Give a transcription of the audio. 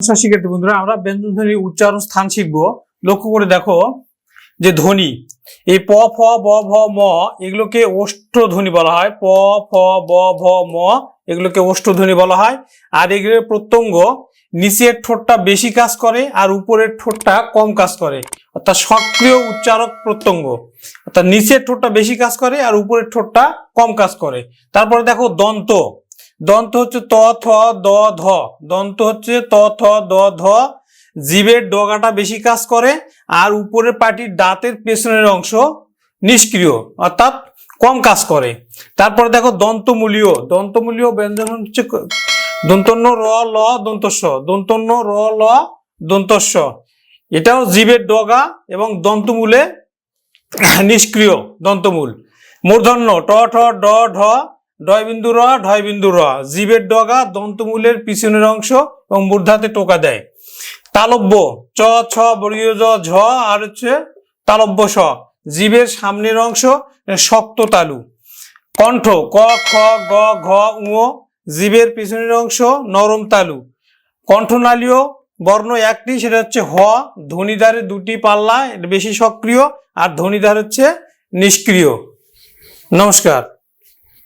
শিক্ষার্থী বন্ধুরা, আমরা ব্যঞ্জন ধ্বনির উচ্চারণ স্থান শিখব। লক্ষ্য করে দেখো যে ধ্বনি, এই প, ফ, ব, ভ, ম এগুলোকে অষ্ট ধ্বনি বলা হয়। প, ফ, ব, ভ, ম এগুলোকে অষ্ট ধ্বনি বলা হয়। আর এগুলোর প্রত্যঙ্গ নিচের ঠোঁটটা বেশি কাজ করে আর উপরের ঠোঁটটা কম কাজ করে। অর্থাৎ সক্রিয় উচ্চারক প্রত্যঙ্গ। অর্থাৎ নিচের ঠোঁটটা বেশি কাজ করে আর উপরের ঠোঁটটা কম কাজ করে। তারপরে দেখো দন্ত। দন্ত হচ্ছে ত, থ, দ, ধ। দন্ত হচ্ছে ত, থ, দ, ধ। জীবের ডগাটা বেশি কাজ করে, আর উপরের পাটির দাঁতের পেছনের অংশ নিষ্ক্রিয়, অর্থাৎ কম কাজ করে। তারপরে দেখো দন্তমূলীয়। দন্তমূলীয় ব্যঞ্জন হচ্ছে দন্তন্য র, ল, দন্তস্ব। দন্তন্য র, ল, দন্তস্ব। এটাও জীবের ডগা এবং দন্তমূলে নিষ্ক্রিয় দন্তমূল। মূর্ধন্য, ট, ঠ, ড, ঢ। ডয় বিন্দু র, ঢয় বিন্দু র। জীবের ডগা, দন্তমূলের পিছনের অংশ এবং মূর্ধাতে টোকা দেয়। তালব্য, চ, ছ, বর্গীয় জ, ঝ, আর হচ্ছে তালব্য স। জীবের সামনের অংশ, শক্ত তালু। কণ্ঠ, ক, খ, গ, ঘ উ জীবের পিছনের অংশ, নরম তালু। কণ্ঠনালীয় বর্ণ একটি, সেটা হচ্ছে হ, ধ্বনিধারে দুটি পাল্লা বেশি সক্রিয়, আর ধ্বনিধার হচ্ছে নিষ্ক্রিয়। নমস্কার।